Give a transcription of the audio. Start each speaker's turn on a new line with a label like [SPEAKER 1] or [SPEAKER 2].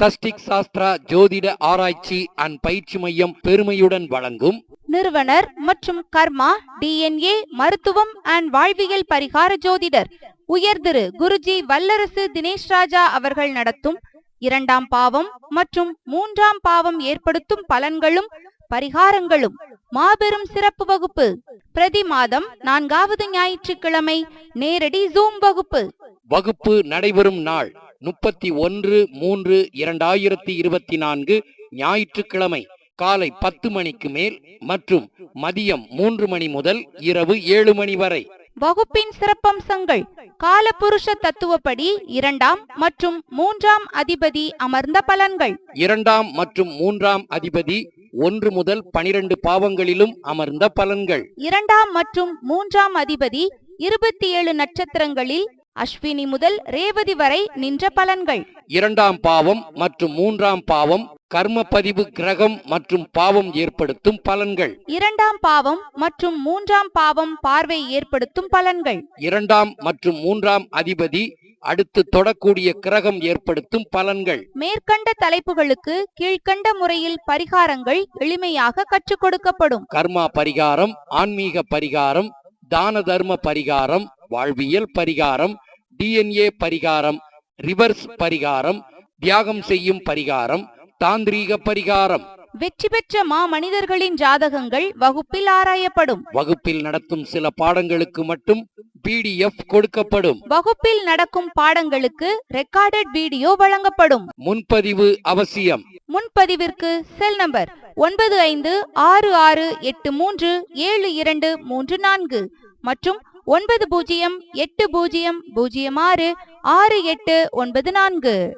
[SPEAKER 1] சஷ்டிக் சாஸ்திரா ஜோதிட ஆராய்ச்சி அண்ட் பயிற்சி மையம் பெருமையுடன் வழங்கும்
[SPEAKER 2] நிறுவனர் மற்றும் கர்மா டிஎன்ஏ மருத்துவம் அண்ட் வாழ்வியல் பரிகார ஜோதிடர் உயர் திரு குருஜி வல்லரசு தினேஷ் ராஜா அவர்கள் நடத்தும் இரண்டாம் பாவம் மற்றும் மூன்றாம் பாவம் ஏற்படுத்தும் பலன்களும் பரிகாரங்களும் மாபெரும் சிறப்பு வகுப்பு. பிரதி மாதம் நான்காவது ஞாயிற்றுக்கிழமை நேரடி ஜூம் வகுப்பு.
[SPEAKER 1] வகுப்பு நடைபெறும் நாள். முப்பத்தி ஒன்று மூன்று இரண்டாயிரத்தி இருபத்தி நான்கு ஞாயிற்றுக்கிழமை காலை பத்து மணிக்கு மேல் மற்றும் மதியம் மூன்று மணி முதல் இரவு ஏழு மணி வரை.
[SPEAKER 2] வகுப்பின் சிறப்பம்சங்கள். காலபுருஷ தத்துவப்படி இரண்டாம் மற்றும் மூன்றாம் அதிபதி அமர்ந்த பலன்கள்.
[SPEAKER 1] இரண்டாம் மற்றும் மூன்றாம் அதிபதி ஒன்று முதல் பனிரெண்டு பாவங்களிலும் அமர்ந்த பலன்கள்.
[SPEAKER 2] இரண்டாம் மற்றும் மூன்றாம் அதிபதி இருபத்தி ஏழு நட்சத்திரங்களில் அஸ்வினி முதல் ரேவதி வரை நின்ற பலன்கள்.
[SPEAKER 1] இரண்டாம் பாவம் மற்றும் மூன்றாம் பாவம் கர்ம பதிவு கிரகம் மற்றும் பாவம் ஏற்படுத்தும் பலன்கள்.
[SPEAKER 2] இரண்டாம் பாவம் மற்றும் மூன்றாம் பாவம் பார்வை ஏற்படுத்தும் பலன்கள்.
[SPEAKER 1] இரண்டாம் மற்றும் மூன்றாம் அதிபதி அடுத்து தொடக்கூடிய கிரகம் ஏற்படுத்தும் பலன்கள்.
[SPEAKER 2] மேற்கண்ட தலைப்புகளுக்கு கீழ்க்கண்ட முறையில் பரிகாரங்கள் எளிமையாக கற்றுக் கொடுக்கப்படும்.
[SPEAKER 1] கர்மா பரிகாரம் ஆன்மீக பரிகாரம் தான தர்ம பரிகாரம் வாழ்வியல் பரிகாரம் டிஎன்ஏ பரிகாரம் ரிவர்ஸ் பரிகாரம் தியாகம் செய்யும் பரிகாரம் தாந்திரீக பரிகாரம்.
[SPEAKER 2] வெற்றி பெற்ற மாமனிதர்களின் ஜாதகங்கள் வகுப்பில் ஆராயப்படும்.
[SPEAKER 1] வகுப்பில் நடத்தும் சில பாடங்களுக்கு மட்டும் பிடிஎஃப் கொடுக்கப்படும்.
[SPEAKER 2] வகுப்பில் நடக்கும் பாடங்களுக்கு ரெக்கார்டட் வீடியோ வழங்கப்படும்.
[SPEAKER 1] முன்பதிவு அவசியம்.
[SPEAKER 2] முன்பதிவிற்கு செல் நம்பர் ஒன்பது ஐந்து ஆறு ஆறு எட்டு மூன்று ஏழு இரண்டு மூன்று நான்கு மற்றும் ஒன்பது பூஜ்ஜியம் எட்டு பூஜ்ஜியம் பூஜ்ஜியம் ஆறு ஆறு எட்டு ஒன்பது நான்கு.